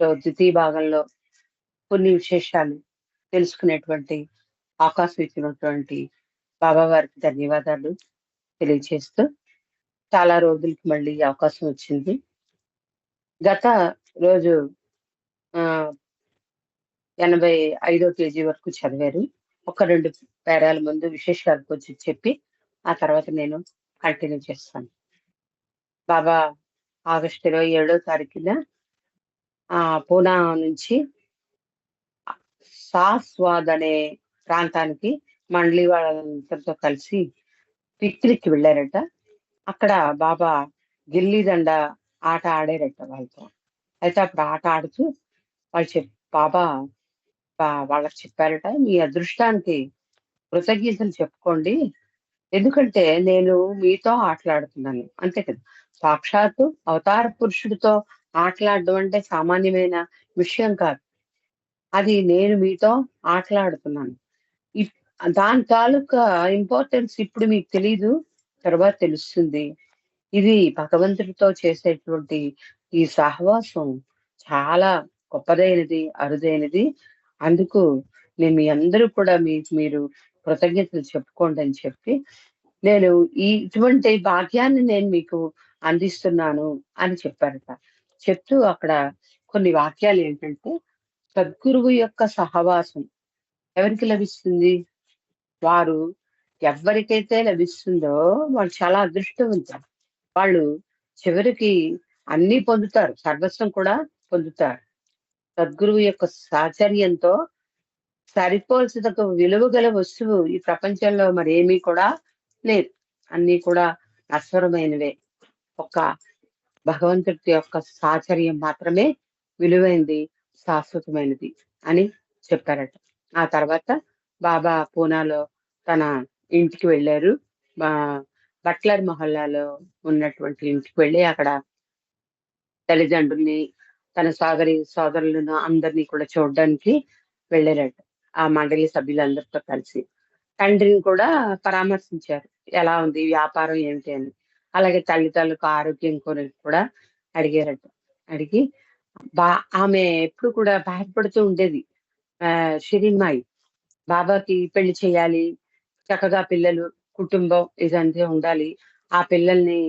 ద్వితీయ భాగంలో కొన్ని విశేషాలు తెలుసుకునేటువంటి అవకాశం ఇచ్చినటువంటి బాబా వారికి ధన్యవాదాలు తెలియజేస్తూ చాలా రోజులకి మళ్ళీ అవకాశం వచ్చింది. గత రోజు ఆ ఎనభై ఐదో కేజీ వరకు చదివారు. ఒక రెండు పేరాల ముందు విశేషాల వచ్చి చెప్పి ఆ తర్వాత నేను కంటిన్యూ చేస్తాను. బాబా ఆగస్టు ఇరవై ఏడో తారీఖున ఆ పూనా నుంచి సాస్వాద్ అనే ప్రాంతానికి మండలి వాళ్ళందరితో కలిసి పిక్నిక్ వెళ్ళారట. అక్కడ బాబా గిల్లి దండ ఆట ఆడారట వాళ్ళతో. అయితే అప్పుడు ఆట ఆడుతూ వాళ్ళు చెప్ బాబా వాళ్ళకి చెప్పారట మీ అదృష్టానికి కృతజ్ఞతలు చెప్పుకోండి. ఎందుకంటే నేను మీతో ఆటలాడుతున్నాను. అంతే కదా. సాక్షాత్తు అవతార పురుషుడితో ఆటలాడడం అంటే సామాన్యమైన విషయం కాదు. అది నేను మీతో ఆటలాడుతున్నాను. దాని తాలూకా ఇంపార్టెన్స్ ఇప్పుడు మీకు తెలీదు తర్వాత తెలుస్తుంది. ఇది భగవంతుడితో చేసేటువంటి ఈ సహవాసం చాలా గొప్పదైనది అరుదైనది. అందుకు నేను మీ అందరూ కూడా మీకు మీరు కృతజ్ఞతలు చెప్పుకోండి అని చెప్పి నేను ఈ ఇటువంటి భాగ్యాన్ని నేను మీకు అందిస్తున్నాను అని చెప్పారట. చెప్తూ అక్కడ కొన్ని వాక్యాలు ఏంటంటే సద్గురువు యొక్క సహవాసం ఎవరికి లభిస్తుంది? వారు ఎవరికైతే లభిస్తుందో వాళ్ళు చాలా అదృష్టవంతులు. వాళ్ళు చివరికి అన్ని పొందుతారు సర్వస్వం కూడా పొందుతారు. సద్గురువు యొక్క సాచర్యంతో సరిపోల్సిన విలువ గల వస్తువు ఈ ప్రపంచంలో మరి ఏమీ కూడా లేదు. అన్ని కూడా నశ్వరమైనవే. ఒక భగవంతుడి యొక్క సాచర్యం మాత్రమే విలువైంది శాశ్వతమైనది అని చెప్పారట. ఆ తర్వాత బాబా పూనాలో తన ఇంటికి వెళ్ళారు. బట్లర్ మొహల్లాలో ఉన్నటువంటి ఇంటికి వెళ్ళి అక్కడ తల్లిదండ్రుల్ని తన సోదరి సోదరులను అందరినీ కూడా చూడడానికి వెళ్ళారట. ఆ మండలి సభ్యులందరితో కలిసి. తండ్రిని కూడా పరామర్శించారు. ఎలా ఉంది వ్యాపారం ఏమిటి అని. అలాగే తల్లిదండ్రులకు ఆరోగ్యం కొరకు కూడా అడిగారట. అడిగి బా ఆమె ఎప్పుడు కూడా బాధపడుతూ ఉండేది. ఆ షిరిన్మాయి బాబాకి పెళ్ళి చేయాలి చక్కగా పిల్లలు కుటుంబం ఇదంతా ఉండాలి. ఆ పిల్లల్ని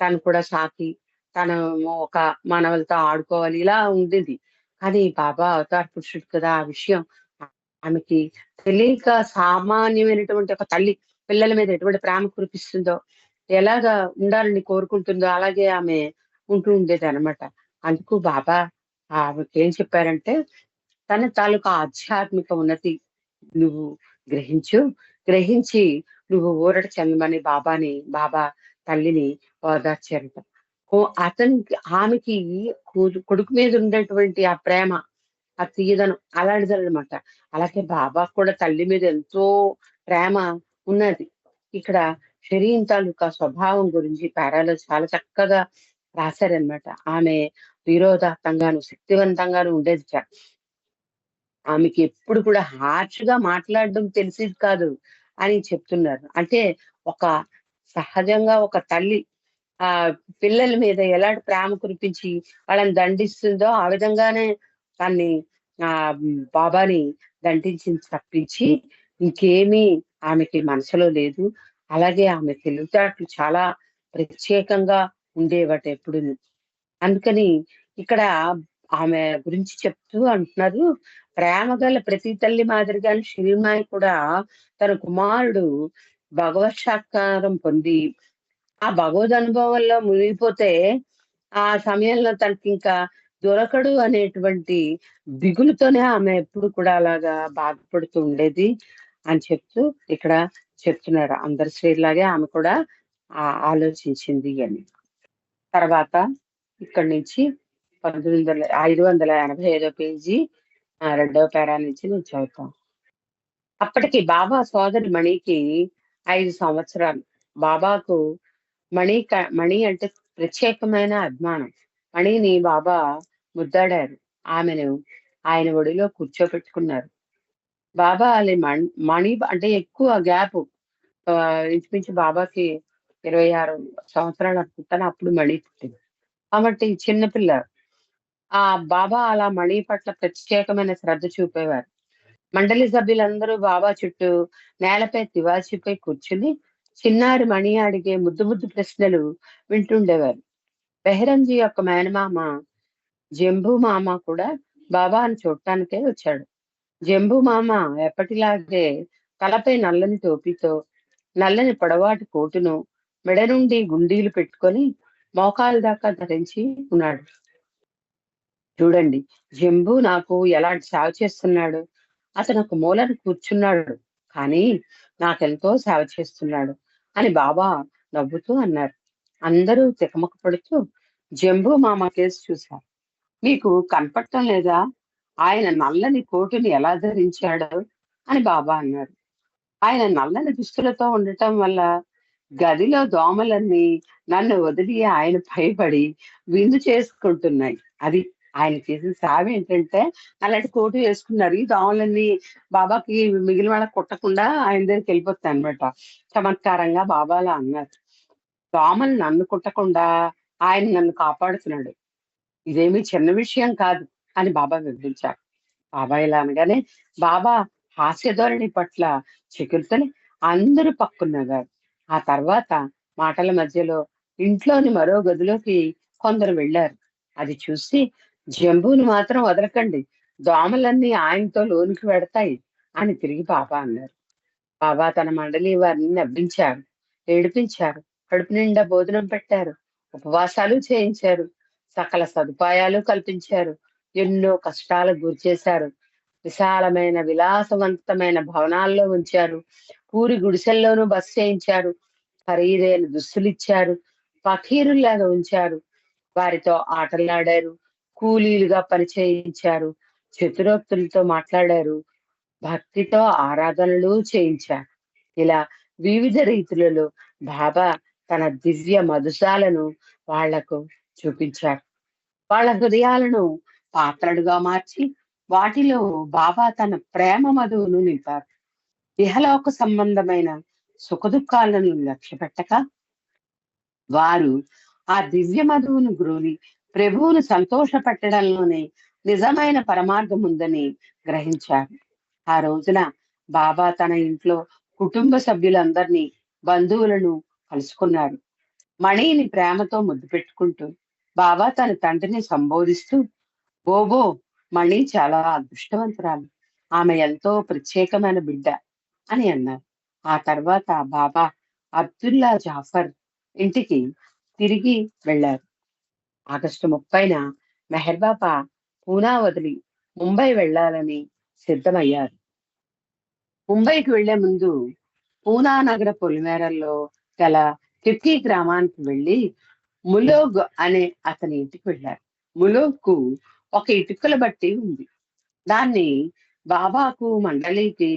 తను కూడా సాకి తను ఒక మానవులతో ఆడుకోవాలి ఇలా ఉండేది. కానీ బాబా అవతార పురుషుడు కదా ఆ విషయం ఆమెకి తెలియక సామాన్యమైనటువంటి ఒక తల్లి పిల్లల మీద ఎటువంటి ప్రేమ కురిపిస్తుందో ఎలాగా ఉండాలని కోరుకుంటుందో అలాగే ఆమె ఉంటూ ఉండేది అనమాట అందుకు బాబా ఆమెకి ఏం చెప్పారంటే తన తాలూకా ఆధ్యాత్మిక ఉన్నతి నువ్వు గ్రహించు గ్రహించి నువ్వు ఊరట చెందమని బాబాని బాబా తల్లిని ఓదార్చారట. అతనికి ఆమెకి కొడుకు మీద ఉండేటువంటి ఆ ప్రేమ ఆ తీయదనం అలాంటిదనమాట అలాగే బాబా కూడా తల్లి మీద ఎంతో ప్రేమ ఉన్నది. ఇక్కడ షరీన్ తాలూకా స్వభావం గురించి పారాలో చాలా చక్కగా రాశారనమాట ఆమె విరోధాత్తంగాను శక్తివంతంగాను ఉండేది చ- ఆమెకి ఎప్పుడు కూడా హార్ష్గా మాట్లాడడం తెలిసేది కాదు అని చెప్తున్నారు. అంటే ఒక సహజంగా ఒక తల్లి ఆ పిల్లల మీద ఎలాంటి ప్రేమ కురిపించి వాళ్ళని దండిస్తుందో ఆ విధంగానే తన్ని ఆ బాబాని దండించింది తప్పించి ఇంకేమీ ఆమెకి మనసులో లేదు. అలాగే ఆమె తెలివితేటలు చాలా ప్రత్యేకంగా ఉండేవట ఎప్పుడు అందుకని ఇక్కడ ఆమె గురించి చెప్తూ అంటున్నారు ప్రేమ గల ప్రతి తల్లి మాదిరిగానే శ్రీమాయి కూడా తన కుమారుడు భగవత్ సాక్షాత్కారం పొంది ఆ భగవద్ అనుభవంలో మునిగిపోతే ఆ సమయంలో తనకి ఇంకా దొరకడు అనేటువంటి దిగులుతోనే ఆమె ఎప్పుడు కూడా అలాగా బాధపడుతూ ఉండేది అని చెప్తూ ఇక్కడ చెప్తున్నారు అందరి శ్రీలాగే ఆమె కూడా ఆ ఆలోచించింది అని. తర్వాత ఇక్కడి నుంచి పంతొమ్మిది వందల ఐదు వందల ఎనభై ఐదో పేజీ రెండవ పేరా నుంచి నేను చదువుతాను అప్పటికి బాబా సోదరి మణికి ఐదు సంవత్సరాలు. బాబాకు మణి క- మణి అంటే ప్రత్యేకమైన అభిమానం. మణిని బాబా ముద్దాడారు. ఆమెను ఆయన ఒడిలో కూర్చోబెట్టుకున్నారు. బాబా అది మణి మణి అంటే ఎక్కువ గ్యాప్ ఇంచుమించు బాబాకి ఇరవై ఆరు సంవత్సరాలు అనుకుంటాను అప్పుడు మణి పుట్టింది. కాబట్టి చిన్నపిల్ల ఆ బాబా అలా మణి పట్ల ప్రత్యేకమైన శ్రద్ధ చూపేవారు. మండలి సభ్యులందరూ బాబా చుట్టూ నేలపై తివాచిపై కూర్చుని చిన్నారి మణి అడిగే ముద్దు ముద్దు ప్రశ్నలు వింటుండేవారు. బెహరంజీ యొక్క మేనమామ జంబూ మామ కూడా బాబాను చూడటానికే వచ్చాడు. జంబు మామ ఎప్పటిలాగే తలపై నల్లని టోపీతో నల్లని పొడవాటి కోటును మెడ నుండి గుండీలు పెట్టుకొని మోకాల దాకా ధరించి ఉన్నాడు. చూడండి జంబు నాకు ఎలాంటి సేవ చేస్తున్నాడు? అతను ఒక మూలను కూర్చున్నాడు కానీ నాకెంతో సేవ చేస్తున్నాడు అని బాబా నవ్వుతూ అన్నారు. అందరూ తికమక పడుతూ జంబు మామ కేసు చూశారు. మీకు కనపడటం లేదా? ఆయన నల్లని కోటుని ఎలా ధరించాడు అని బాబా అన్నారు. ఆయన నల్లని దుస్తులతో ఉండటం వల్ల గదిలో దోమలన్నీ నన్ను వదిలి ఆయన భయపడి విందు చేసుకుంటున్నాయి. అది ఆయన చేసిన సావి ఏంటంటే అలాంటి కోటు వేసుకున్నారు. ఈ దోమలన్నీ బాబాకి మిగిలిన వాళ్ళకి కుట్టకుండా ఆయన దగ్గరికి వెళ్ళిపోతాయి అనమాట చమత్కారంగా బాబాలా అన్నారు. దోమలు నన్ను కుట్టకుండా ఆయన నన్ను కాపాడుతున్నాడు. ఇదేమి చిన్న విషయం కాదు. అని బాబా వివరించారు. బాబా ఇలా అనగానే బాబా హాస్యధోరణి పట్ల చికుర్తని అందరూ పక్కున్నగారు ఆ తర్వాత మాటల మధ్యలో ఇంట్లోని మరో గదిలోకి కొందరు వెళ్ళారు. అది చూసి జంబుని మాత్రం వదలకండి. దోమలన్నీ ఆయనతో లోనికి పెడతాయి అని తిరిగి బాబా అన్నారు. బాబా తన మండలి వారిని నవ్వించారు. ఏడిపించారు. కడుపు నిండా భోజనం పెట్టారు. ఉపవాసాలు చేయించారు. సకల సదుపాయాలు కల్పించారు. ఎన్నో కష్టాలకు గురి చేశారు. విశాలమైన విలాసవంతమైన భవనాల్లో ఉంచారు. పూరి గుడిసెల్లోనూ బస్ చేయించారు. ఖరీదైన దుస్తులు ఇచ్చారు పకీరుల్లాగా ఉంచారు. వారితో ఆటలాడారు. కూలీలుగా పని చేయించారు. చతురోక్తులతో మాట్లాడారు. భక్తితో ఆరాధనలు చేయించారు. ఇలా వివిధ రీతులలో బాబా తన దివ్య మధుసాలను వాళ్ళకు చూపించారు. వాళ్ళ హృదయాలను పాత్రలుగా మార్చి వాటిలో బాబా తన ప్రేమ మధువును నింపారు. ఇహలోక సంబంధమైన సుఖదుఖాలను లక్ష్య పెట్టక వారు ఆ దివ్య మధువును గ్రోని ప్రభువును సంతోష పెట్టడంలోనే నిజమైన పరమార్థం ఉందని గ్రహించారు. ఆ రోజున బాబా తన ఇంట్లో కుటుంబ సభ్యులందరినీ బంధువులను కలుసుకున్నారు. మణిని ప్రేమతో ముద్దు పెట్టుకుంటూ బాబా తన తండ్రిని సంబోధిస్తూ ఓబో మణి చాలా అదృష్టవంతురాలు. ఆమె ఎంతో ప్రత్యేకమైన బిడ్డ అని అన్నారు. ఆ తర్వాత బాబా అబ్దుల్లా జాఫర్ ఇంటికి తిరిగి వెళ్ళారు. ఆగస్టు ముప్పైన మెహర్ బాబా పూనా వదిలి ముంబై వెళ్ళాలని సిద్ధమయ్యారు. ముంబైకి వెళ్ళే ముందు పూనా నగర పొలిమేరల్లో గల కిర్కీ గ్రామానికి వెళ్ళి ములోగ్ అనే అతని ఇంటికి వెళ్ళారు. ములోగ్కు ఒక ఇటుకల బట్టి ఉంది. దాన్ని బాబాకు మండలికి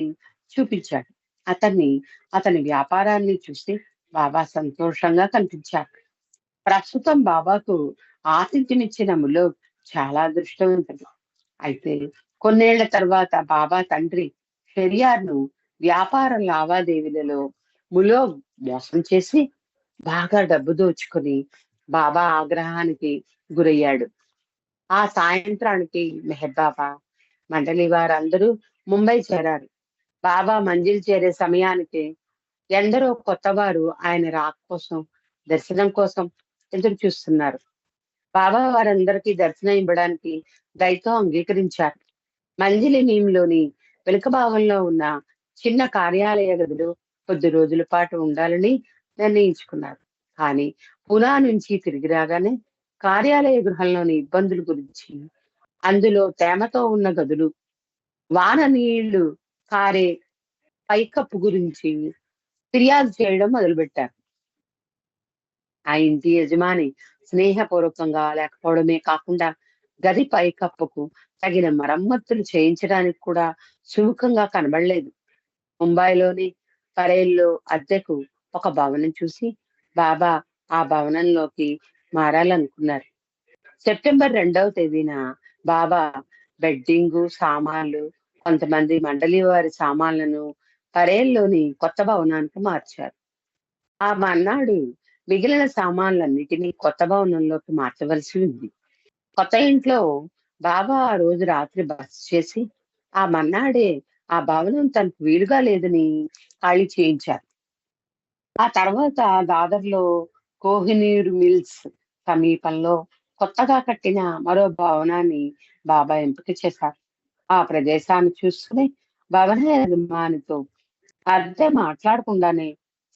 చూపించాడు. అతన్ని అతని వ్యాపారాన్ని చూసి బాబా సంతోషంగా కనిపించాడు ప్రస్తుతం బాబాకు ఆతిథ్యమిచ్చిన ములోగ్ చాలా అదృష్టవంతుడు అయితే కొన్నేళ్ళ తర్వాత బాబా తండ్రి షెరియార్ను వ్యాపార లావాదేవీలలో ములోగ్ మోసం చేసి బాగా డబ్బు దోచుకుని బాబా ఆగ్రహానికి గురయ్యాడు. ఆ సాయంత్రానికి మెహర్ బాబా మండలి వారందరూ ముంబై చేరారు. బాబా మంజిల్ చేరే సమయానికి ఎందరో కొత్తవారు ఆయన రాక్ కోసం దర్శనం కోసం ఎదురు చూస్తున్నారు. బాబా వారందరికీ దర్శనం ఇవ్వడానికి దయతో అంగీకరించారు. మంజిలి నీంలోని వెనుక భాగంలో ఉన్న చిన్న కార్యాలయ గదులు కొద్ది రోజుల పాటు ఉండాలని నిర్ణయించుకున్నారు. కానీ పునా నుంచి తిరిగి రాగానే కార్యాలయ గృహంలోని ఇబ్బందుల గురించి అందులో తేమతో ఉన్న గదులు వాన నీళ్ళు కారే పైకప్పు గురించి ఫిర్యాదు చేయడం మొదలుపెట్టారు. ఆ ఇంటి యజమాని స్నేహపూర్వకంగా లేకపోవడమే కాకుండా గది పైకప్పుకు తగిన మరమ్మతులు చేయించడానికి కూడా సుముఖంగా కనబడలేదు. ముంబైలోని పరేల్లో అద్దెకు ఒక భవనం చూసి బాబా ఆ భవనంలోకి మారాలనుకున్నారు. సెప్టెంబర్ రెండవ తేదీన బాబా బెడ్డింగ్ సామాన్లు కొంతమంది మండలి వారి సామాన్లను పరేల్లోని కొత్త భవనానికి మార్చారు. ఆ మన్నాడు మిగిలిన సామాన్లన్నిటినీ కొత్త భవనంలోకి మార్చవలసి ఉంది. కొత్త ఇంట్లో బాబా ఆ రోజు రాత్రి బస చేసి ఆ మన్నాడే ఆ భవనం తనకు వీలుగా లేదని ఖాళీ చేయించారు. ఆ తర్వాత దాదర్లో కోహినూర్ మిల్స్ సమీపంలో కొత్తగా కట్టిన మరో భవనాన్ని బాబా ఎంపిక చేశారు. ఆ ప్రదేశాన్ని చూసుకుని భవన యజమానితో అద్దె మాట్లాడకుండానే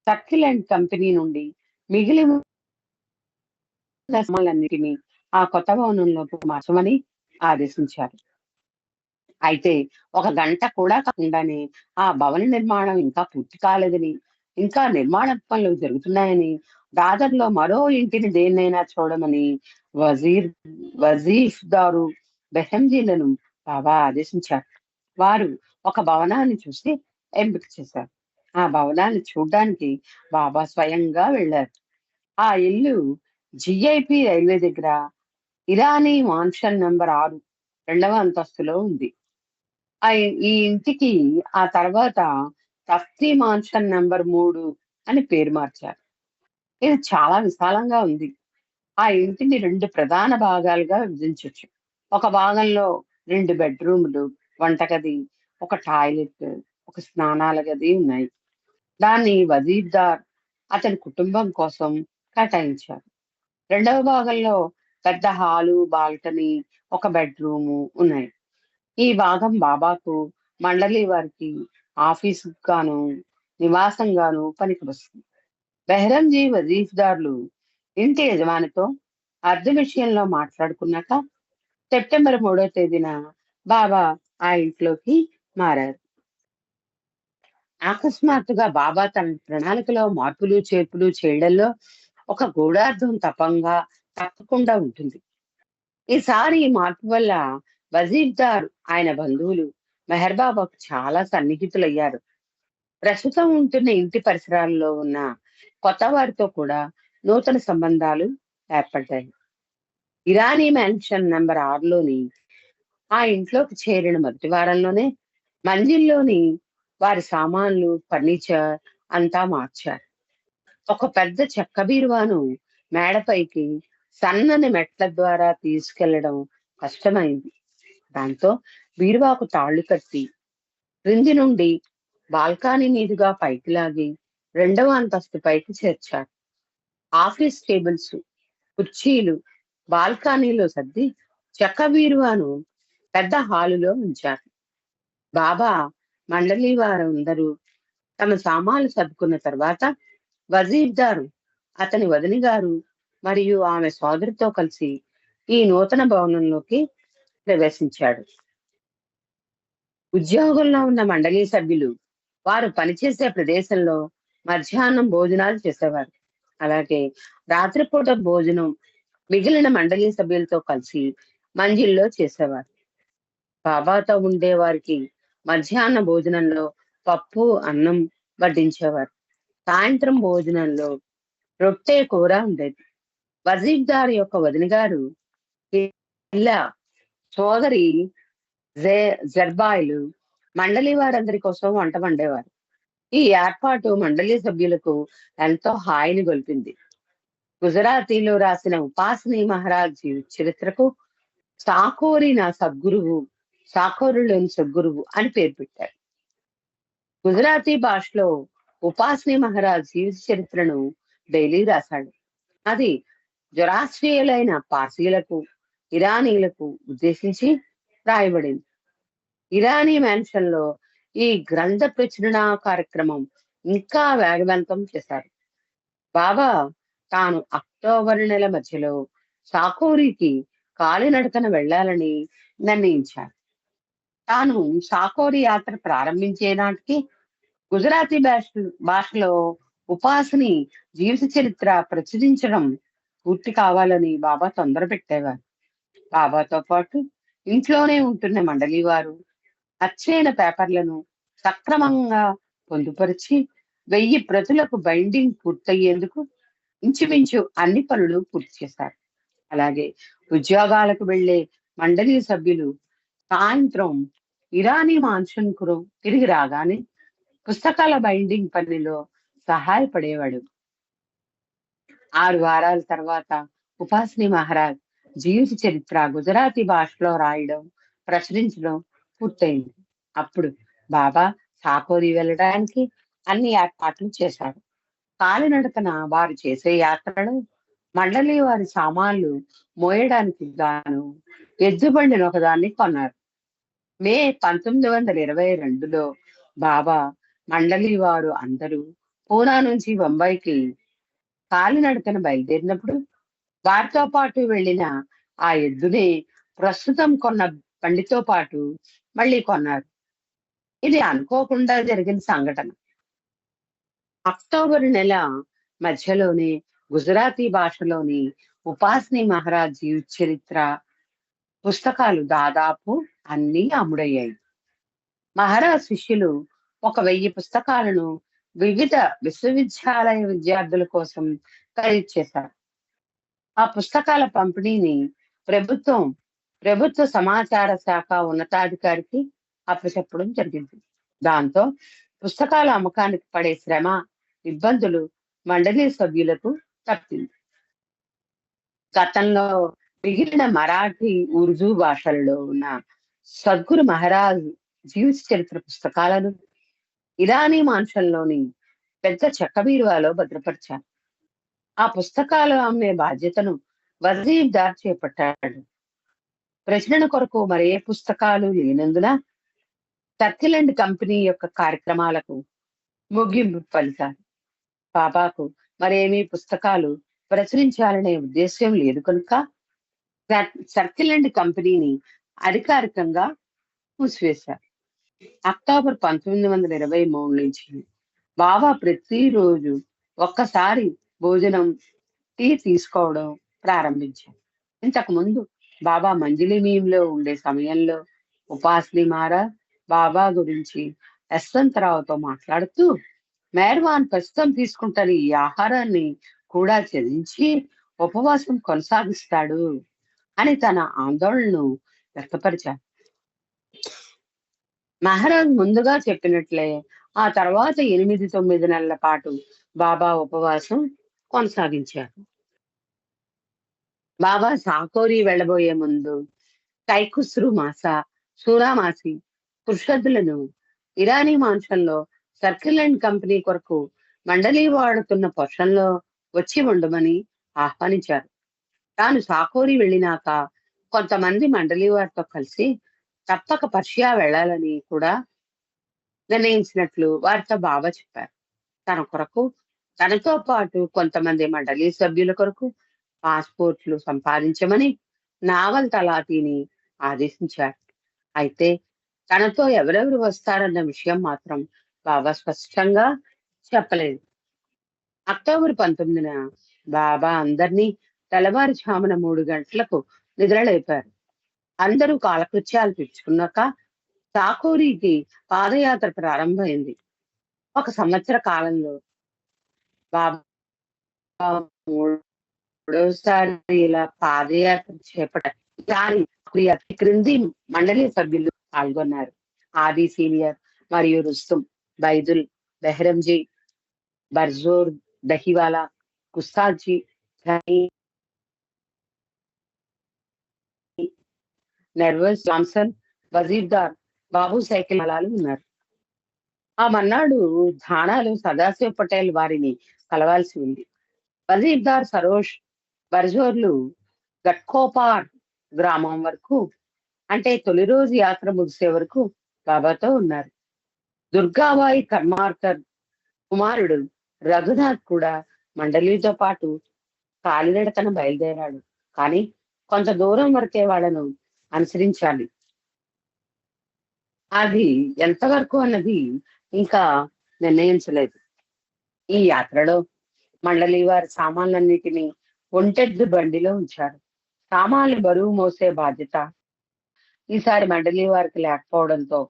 సర్కిల్ అండ్ కంపెనీ నుండి మిగిలిన సామాన్లన్నిటినీ ఆ కొత్త భవనంలోకి మార్చమని ఆదేశించారు. అయితే ఒక గంట కూడా కాకుండానే ఆ భవన నిర్మాణం ఇంకా పూర్తి కాలేదని ఇంకా నిర్మాణ పనులు జరుగుతున్నాయని దాదర్లో మరో ఇంటిని దేన్నైనా చూడమని వజీర్ వజీఫ్ దారు బెహంజీలను బాబా ఆదేశించారు. వారు ఒక భవనాన్ని చూసి ఎంపిక చేశారు. ఆ భవనాన్ని చూడడానికి బాబా స్వయంగా వెళ్ళారు. ఆ ఇల్లు జిఐపి రైల్వే దగ్గర ఇరానీ మాన్షన్ నంబర్ ఆరు రెండవ అంతస్తులో ఉంది. ఆ ఈ ఇంటికి ఆ తర్వాత తఫ్తీ మాన్షన్ నంబర్ మూడు అని పేరు మార్చారు. ఇది చాలా విశాలంగా ఉంది. ఆ ఇంటిని రెండు ప్రధాన భాగాలుగా విభజించవచ్చు ఒక భాగంలో రెండు బెడ్రూములు వంటగది ఒక టాయిలెట్ ఒక స్నానాల గది ఉన్నాయి. దాన్ని వజీర్దార్ అతని కుటుంబం కోసం కేటాయించారు. రెండవ భాగంలో పెద్ద హాలు బాల్కనీ ఒక బెడ్రూము ఉన్నాయి. ఈ భాగం బాబాకు మండలి వారికి ఆఫీసుకు గాను నివాసంగాను పనికి వస్తుంది బెహరంజీ వజీఫ్దార్లు ఇంటి యజమానితో అద్దె విషయంలో మాట్లాడుకున్నాక సెప్టెంబర్ మూడో తేదీన బాబా ఆ ఇంట్లోకి మారారు. అకస్మాత్తుగా బాబా తన ప్రణాళికలో మార్పులు చేర్పులు చేయడంలో ఒక గూఢార్థం తపంగా తప్పకుండా ఉంటుంది. ఈసారి ఈ మార్పు వల్ల వజీర్దార్ ఆయన బంధువులు మెహర్ బాబాకు చాలా సన్నిహితులయ్యారు. ప్రస్తుతం ఉంటున్న ఇంటి పరిసరాల్లో ఉన్న కొత్త వారితో కూడా నూతన సంబంధాలు ఏర్పడ్డాయి. ఇరానీ మ్యాన్షన్ నెంబర్ ఆరులోని ఆ ఇంట్లోకి చేరిన మొదటి వారంలోనే మంజిల్లోని వారి సామాన్లు ఫర్నిచర్ అంతా మార్చారు. ఒక పెద్ద చెక్క బీరువాను మేడపైకి సన్నని మెట్ల ద్వారా తీసుకెళ్ళడం కష్టమైంది. దాంతో బీరువాకు తాళ్ళు కట్టి క్రింది నుండి బాల్కానీ మీదుగా పైకి లాగి రెండవ అంతస్తు పైకి చేర్చారు. ఆఫీస్ టేబుల్స్ కుర్చీలు బాల్కనీలో సర్ది చెక్క బీరువాను పెద్ద హాలులో ఉంచారు. బాబా మండలి వారందరూ తమ సామాన్లు సర్దుకున్న తర్వాత వజీర్దారు అతని వదిని గారు మరియు ఆమె సోదరితో కలిసి ఈ నూతన భవనంలోకి ప్రవేశించాడు. ఉద్యోగంలో ఉన్న మండలి సభ్యులు వారు పనిచేసే ప్రదేశంలో మధ్యాహ్నం భోజనాలు చేసేవారు. అలాగే రాత్రిపూట భోజనం మిగిలిన మండలి సభ్యులతో కలిసి మంజిల్లో చేసేవారు. బాబాతో ఉండే వారికి మధ్యాహ్న భోజనంలో పప్పు అన్నం వడ్డించేవారు. సాయంత్రం భోజనంలో రొట్టె కూర ఉండేది. వజీర్దార్ యొక్క వదిన గారు ఇలా సోదరి జర్బాయిలు మండలి వారందరి కోసం వంట వండేవారు. ఈ ఏర్పాటు మండలి సభ్యులకు ఎంతో హాయిని గొల్పింది. గుజరాతీలో రాసిన ఉపాసని మహారాజ్ చరిత్రకు సాకోరి నా సద్గురువు సాకోరులోని సద్గురువు అని పేరు పెట్టారు. గుజరాతీ భాషలో ఉపాసని మహారాజ్ జీవిత చరిత్రను డైలీ రాశాడు. అది జొరాస్ట్రియలైన పార్సీలకు ఇరానీలకు ఉద్దేశించి రాయబడింది. ఇరానీ మ్యాన్షన్లో ఈ గ్రంథ ప్రచురణ కార్యక్రమం ఇంకా వేగవంతం చేశారు. బాబా తాను అక్టోబర్ నెల మధ్యలో సాకోరికి కాలినడకన వెళ్ళాలని నిర్ణయించారు. తాను సాకోరి యాత్ర ప్రారంభించే నాటికి గుజరాతీ భాష భాషలో ఉపాసని జీవిత చరిత్ర ప్రచురించడం పూర్తి కావాలని బాబా తొందర పెట్టేవారు బాబాతో పాటు ఇంట్లోనే ఉంటున్న మండలి వారు అచ్చైన పేపర్లను సక్రమంగా పొందుపరిచి వెయ్యి ప్రతులకు బైండింగ్ పూర్తయ్యేందుకు ఇంచుమించు అన్ని పనులు పూర్తి చేశారు. అలాగే ఉద్యోగాలకు వెళ్ళే మండలి సభ్యులు సాయంత్రం ఇరానీ మాన్సూన్కు తిరిగి రాగానే పుస్తకాల బైండింగ్ పనిలో సహాయపడేవాడు. ఆరు వారాల తర్వాత ఉపాసిని మహారాజ్ జీవిత చరిత్ర గుజరాతీ భాషలో రాయడం ప్రచురించడం పూర్తయింది. అప్పుడు బాబా సాకోరి వెళ్ళడానికి అన్ని ఏర్పాట్లు చేశారు. కాలినడకన వారు చేసే యాత్రలో మండలి వారి సామాన్లు మోయడానికి గాను ఎద్దుబండిని ఒకదాన్ని కొన్నారు. మే పంతొమ్మిది వందల ఇరవై రెండులో బాబా మండలి వారు అందరూ పూనా నుంచి బొంబాయికి కాలినడకన బయలుదేరినప్పుడు వారితో పాటు వెళ్ళిన ఆ ఎద్దుని ప్రస్తుతం కొన్న బండితో పాటు మళ్ళీ కొన్నారు ఇది అనుకోకుండా జరిగిన సంఘటన. అక్టోబర్ నెల మధ్యలోనే గుజరాతీ భాషలోని ఉపాసిని మహారాజ్ జీవిత చరిత్ర పుస్తకాలు దాదాపు అన్ని అమ్ముడయ్యాయి. మహారాజ్ శిష్యులు ఒక వెయ్యి పుస్తకాలను వివిధ విశ్వవిద్యాలయ విద్యార్థుల కోసం ఖరీదు చేశారు. ఆ పుస్తకాల పంపిణీని ప్రభుత్వం ప్రభుత్వ సమాచార శాఖ ఉన్నతాధికారికి అప్పచెప్పడం జరిగింది. దాంతో పుస్తకాల అమ్మకానికి పడే శ్రమ ఇబ్బందులు మండలి సభ్యులకు తప్పింది. గతంలో మిగిలిన మరాఠీ ఉర్దూ భాషలలో ఉన్న సద్గురు మహారాజ్ జీవిత చరిత్ర పుస్తకాలను ఇరానీ మాంసంలోని పెద్ద చెక్కబీరువాలో భద్రపరిచారు. ఆ పుస్తకాలు అమ్మే బాధ్యతను వజీర్దార్ చేపట్టాడు. ప్రచురణ కొరకు మరే పుస్తకాలు లేనందున టర్కిలండ్ కంపెనీ యొక్క కార్యక్రమాలకు ముగింపు పలికారు. బాబాకు మరేమీ పుస్తకాలు ప్రచురించాలనే ఉద్దేశ్యం లేదు కనుక సర్కిల్ కంపెనీని అధికారికంగా మూసివేశారు. అక్టోబర్ పంతొమ్మిది వందల ఇరవై మూడు నుంచి బాబా ప్రతిరోజు ఒక్కసారి భోజనం టీ తీసుకోవడం ప్రారంభించారు. ఇంతకు ముందు బాబా మంజిలిమీంలో ఉండే సమయంలో ఉపాసిని మారా బాబా గురించి యశ్వంతరావుతో మాట్లాడుతూ మేర్వాన్ ప్రస్తుతం తీసుకుంటున్న ఈ ఆహారాన్ని కూడా చెల్లించి ఉపవాసం కొనసాగిస్తాడు అని తన ఆందోళనను వ్యక్తపరిచారు మహారాజ్ ముందుగా చెప్పినట్లే ఆ తర్వాత ఎనిమిది తొమ్మిది నెలల పాటు బాబా ఉపవాసం కొనసాగించారు. బాబా సాకోరి వెళ్ళబోయే ముందు కైకుస్రు మాస సూరామాసి పురుషద్దులను ఇరానీ మాంసంలో సర్కిల్ అండ్ కంపెనీ కొరకు మండలి వాడుతున్న పొషంలో వచ్చి ఉండమని ఆహ్వానించారు. తాను సాకోరి వెళ్ళినాక కొంతమంది మండలి వారితో కలిసి తప్పక పర్షియా వెళ్ళాలని కూడా నిర్ణయించినట్లు వారితో బాబా చెప్పారు. తన కొరకు తనతో పాటు కొంతమంది మండలి సభ్యుల కొరకు పాస్పోర్ట్లు సంపాదించమని నావల్ తలాతీని ఆదేశించారు అయితే తనతో ఎవరెవరు వస్తారన్న విషయం మాత్రం బాబా స్పష్టంగా చెప్పలేదు. అక్టోబర్ పంతొమ్మిదిన బాబా అందరినీ తెల్లవారుజామున మూడు గంటలకు నిద్రలేపారు అందరూ కాలకృత్యాలు తెచ్చుకున్నాక సాకూరికి పాదయాత్ర ప్రారంభమైంది. ఒక సంవత్సర కాలంలో బాబా మూడోసారి ఇలా పాదయాత్ర చేపట్టారు దాని క్రింది మండలి సభ్యులు పాల్గొన్నారు. ఆది సీనియర్ మరియు రుస్తుం బైదుల్ బెహరంజీ బర్జోర్ దహివాలా కుస్తాజీ నర్వస్ జాన్సన్ వజీర్దార్ బాబు సైకిల్ అలాలు ఉన్నారు. ఆ మన్నాడు ధానాలు సదాశివ పటేల్ వారిని కలవాల్సి ఉంది. వజీర్దార్ సరోష్ బర్జోర్లు గట్కోపార్ గ్రామం వరకు అంటే తొలి రోజు యాత్ర ముగిసే వరకు బాబాతో ఉన్నారు. దుర్గాబాయి కర్మార్కర్ కుమారుడు రఘునాథ్ కూడా మండలితో పాటు కాలినడతను బయలుదేరాడు. కానీ కొంత దూరం వరకే వాళ్ళను అనుసరించాలి. అది ఎంతవరకు అన్నది ఇంకా నిర్ణయించలేదు. ఈ యాత్రలో మండలి వారి సామాన్లన్నిటినీ ఒంటెద్దు బండిలో ఉంచారు. సామాన్లు బరువు మోసే బాధ్యత. ఈసారి మండలి వారికి లేకపోవడంతో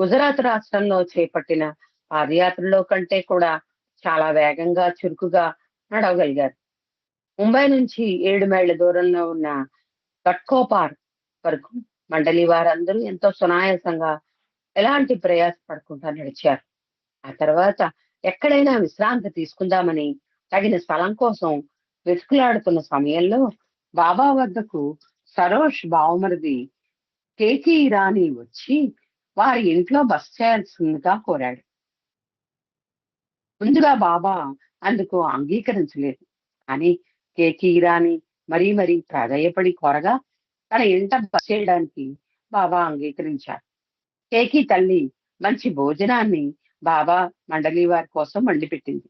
గుజరాత్ రాష్ట్రంలో చేపట్టిన పాదయాత్రలో కంటే కూడా చాలా వేగంగా చురుకుగా నడవగలిగారు. ముంబై నుంచి ఏడు మైళ్ళ దూరంలో ఉన్న గట్కోపార్ వరకు మండలి వారందరూ ఎంతో సునాయాసంగా ఎలాంటి ప్రయాస పడకుండా నడిచారు. ఆ తర్వాత ఎక్కడైనా విశ్రాంతి తీసుకుందామని తగిన స్థలం కోసం వెతుకులాడుతున్న సమయంలో బాబా వద్దకు సరోష్ బావమరిది కేకి ఇరానీ వచ్చి వారి ఇంట్లో బస చేయాల్సిందిగా కోరాడు. ముందుగా బాబా అందుకు అంగీకరించలేదు. కానీ కేకి ఇరానీ మరీ మరీ ప్రాధాయపడి కోరగా తన ఇంట బస చేయడానికి బాబా అంగీకరించారు. కేకి తల్లి మంచి భోజనాన్ని బాబా మండలి వారి కోసం వండిపెట్టింది.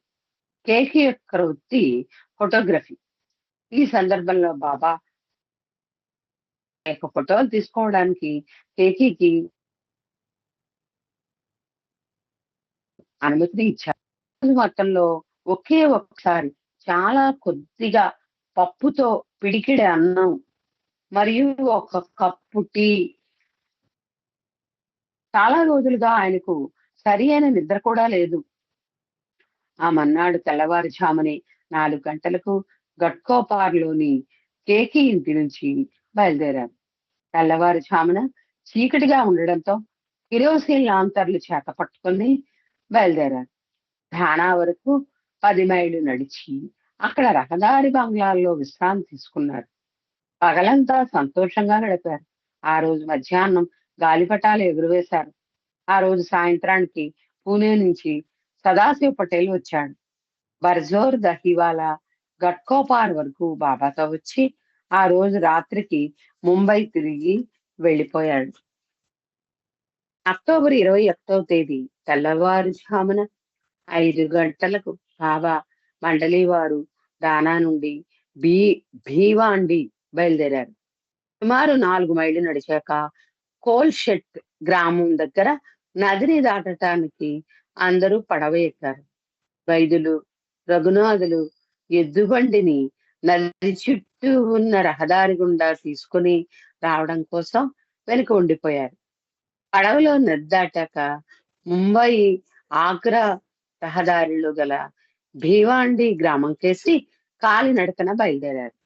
కేకి యొక్క వృత్తి ఫోటోగ్రఫీ. ఈ సందర్భంలో బాబా యొక్క ఫోటోలు తీసుకోవడానికి కేకీకి అనుమతిని ఇచ్చారు. మొత్తంలో ఒకే ఒకసారి చాలా కొద్దిగా పప్పుతో పిడికిడి అన్నం మరియు ఒక కప్పు టీ చాలా రోజులుగా ఆయనకు సరి అయిన నిద్ర కూడా లేదు. ఆ మన్నాడు తెల్లవారుజామునే నాలుగు గంటలకు గట్కోపార్లోని కేకి ఇంటి నుంచి బయలుదేరారు. తెల్లవారుజామున చీకటిగా ఉండడంతో కిరోసిన్ లాంతర్లు చేత పట్టుకొని బయలుదేరారు. ధానా వరకు పది మైళ్ళు నడిచి అక్కడ రహదారి బంగ్లాల్లో విశ్రాంతి తీసుకున్నారు. పగలంతా సంతోషంగా గడిపారు. ఆ రోజు మధ్యాహ్నం గాలిపటాలు ఎగురవేశారు. ఆ రోజు సాయంత్రానికి పూణే నుంచి సదాశివ్ పటేల్ వచ్చాడు. బర్జోర్ దహివాలా గట్కోపార్ వరకు బాబాతో వచ్చి ఆ రోజు రాత్రికి ముంబై తిరిగి వెళ్ళిపోయాడు. అక్టోబర్ ఇరవై ఒకటవ తేదీ తెల్లవారుజామున ఐదు గంటలకు బాబా మండలి వారు దానా నుండి బీ భీవాండి బయలుదేరారు. సుమారు నాలుగు మైళ్ళు నడిచాక కోల్షెట్ గ్రామం దగ్గర నదిని దాటటానికి అందరూ పడవ ఎక్కారు. వైద్యులు రఘునాథులు ఎద్దుబండిని నది చుట్టూ ఉన్న రహదారి గుండా తీసుకుని రావడం కోసం వెనుక ఉండిపోయారు. పడవలో నది దాటాక ముంబై ఆగ్రా రహదారిలో గల భీవాండి గ్రామం కేసి కాలినడకన బయలుదేరారు.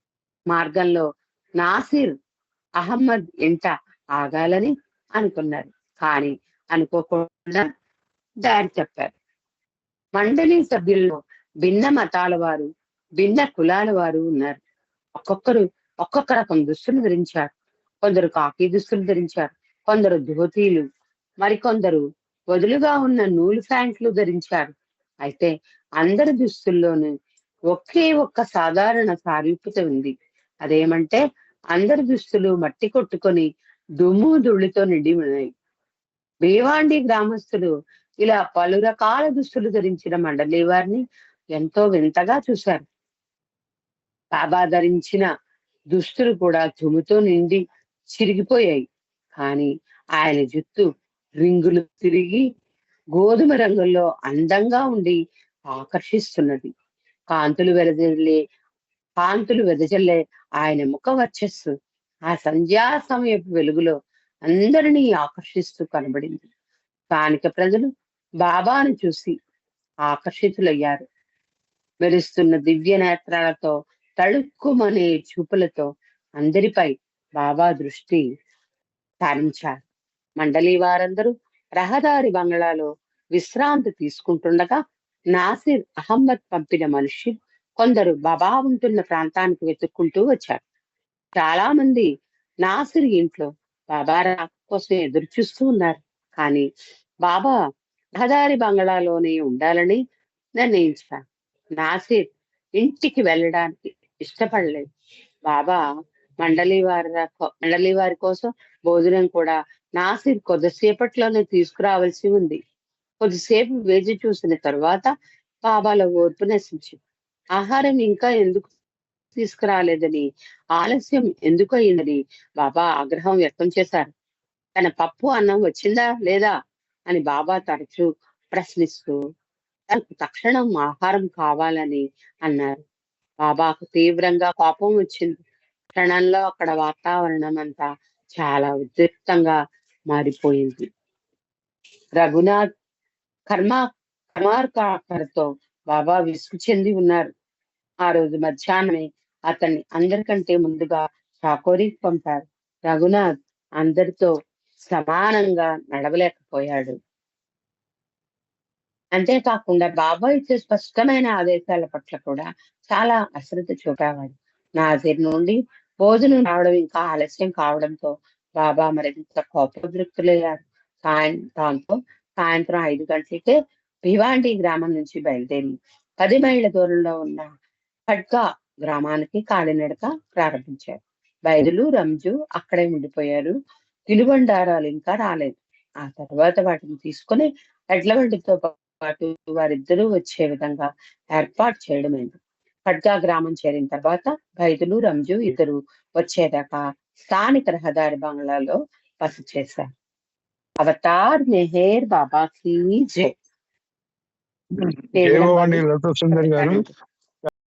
మార్గంలో నాసిర్ అహ్మద్ ఇంట ఆగాలని అనుకున్నారు. కానీ అనుకోకుండా దారి చెప్పారు మండలి సభ్యుల్లో భిన్న మతాల వారు భిన్న కులాల వారు ఉన్నారు. ఒక్కొక్కరు ఒక్కొక్క రకం దుస్తులు ధరించారు. కొందరు కాకి దుస్తులు ధరించారు. కొందరు ధోతీలు మరికొందరు వదులుగా ఉన్న నూలు ప్యాంట్లు ధరించారు. అయితే అందరి దుస్తుల్లోనూ ఒకే ఒక్క సాధారణ సారూప్యత ఉంది. అదేమంటే అందరి దుస్తులు మట్టి కొట్టుకొని దుమ్ము దుళ్ళుతో నిండి ఉన్నాయి. భీవాండి గ్రామస్తులు ఇలా పలు రకాల దుస్తులు ధరించిన మండలి వారిని ఎంతో వింతగా చూశారు. బాబా ధరించిన దుస్తులు కూడా దుమ్ముతో నిండి చిరిగిపోయాయి. కానీ ఆయన జుత్తు రింగులు తిరిగి గోధుమ రంగుల్లో అందంగా ఉండి ఆకర్షిస్తున్నది. కాంతులు వెదజల్లే కాంతులు వెదజల్లే ఆయన ముఖ వర్చస్సు ఆ సంధ్యా సమయపు వెలుగులో అందరినీ ఆకర్షిస్తూ కనబడింది. స్థానిక ప్రజలు బాబాను చూసి ఆకర్షితులయ్యారు. మెరుస్తున్న దివ్య నేత్రాలతో తళుక్కుమనే చూపులతో అందరిపై బాబా దృష్టి సారించారు. మండలి వారందరూ రహదారి బంగ్లాలో విశ్రాంతి తీసుకుంటుండగా నాసిర్ అహ్మద్ పంపిన మనిషి కొందరు బాబా ఉంటున్న ప్రాంతానికి వెతుక్కుంటూ వచ్చారు. చాలా మంది నాసిర్ ఇంట్లో బాబా కోసం ఎదురు చూస్తూ ఉన్నారు. కానీ బాబా రహదారి బంగ్లాలోనే ఉండాలని నిర్ణయించారు. నాసిర్ ఇంటికి వెళ్ళడానికి ఇష్టపడలేదు. బాబా మండలి వారి మండలి వారి కోసం భోజనం కూడా నాసిర్ కొద్దిసేపట్లోనే తీసుకురావాల్సి ఉంది. కొద్దిసేపు వేచి చూసిన తర్వాత బాబాలో ఓర్పు నశించింది. ఆహారం ఇంకా ఎందుకు తీసుకురాలేదని ఆలస్యం ఎందుకు అయిందని బాబా ఆగ్రహం వ్యక్తం చేశారు. తన పప్పు అన్నం వచ్చిందా లేదా అని బాబా తరచూ ప్రశ్నిస్తూ తక్షణం ఆహారం కావాలని అన్నారు. బాబాకు తీవ్రంగా కోపం వచ్చింది. క్షణంలో అక్కడ వాతావరణం అంతా చాలా ఉద్రిక్తంగా మారిపోయింది. రఘునాథ్ కర్మ కర్మార్కాకర్తో బాబా విసుగు చెంది ఉన్నారు. ఆ రోజు మధ్యాహ్నమే అతన్ని అందరికంటే ముందుగా చాకోరికి పంపారు. రఘునాథ్ అందరితో సమానంగా నడవలేకపోయాడు. అంతేకాకుండా బాబా ఇచ్చే స్పష్టమైన ఆదేశాల పట్ల కూడా చాలా అశ్రద్ధ చూపేవాడు. నాజిర్ నుండి భోజనం రావడం ఇంకా ఆలస్యం కావడంతో బాబా మరింత కోపదృక్తులయ్యారు సాయం దాంతో సాయంత్రం ఐదు గంటలకే భివాండి గ్రామం నుంచి బయలుదేరి పది మైళ్ళ దూరంలో ఉన్న ఖడ్గా గ్రామానికి కాలినడక ప్రారంభించారు. బైదులు రంజు అక్కడే ఉండిపోయారు. తినుబండారాలు ఇంకా రాలేదు. ఆ తర్వాత వాటిని తీసుకుని ఎడ్ల బండితో పాటు వారిద్దరూ వచ్చే విధంగా ఏర్పాటు చేయడమైంది ఖడ్గా గ్రామం చేరిన తర్వాత బైదులు రంజు ఇద్దరు వచ్చేదాకా స్థానిక రహదారి బంగ్లాలో బస చేశారు. అవతార్ మెహేర్ బాబాకి జై. ఏమో సుందర్ గారు.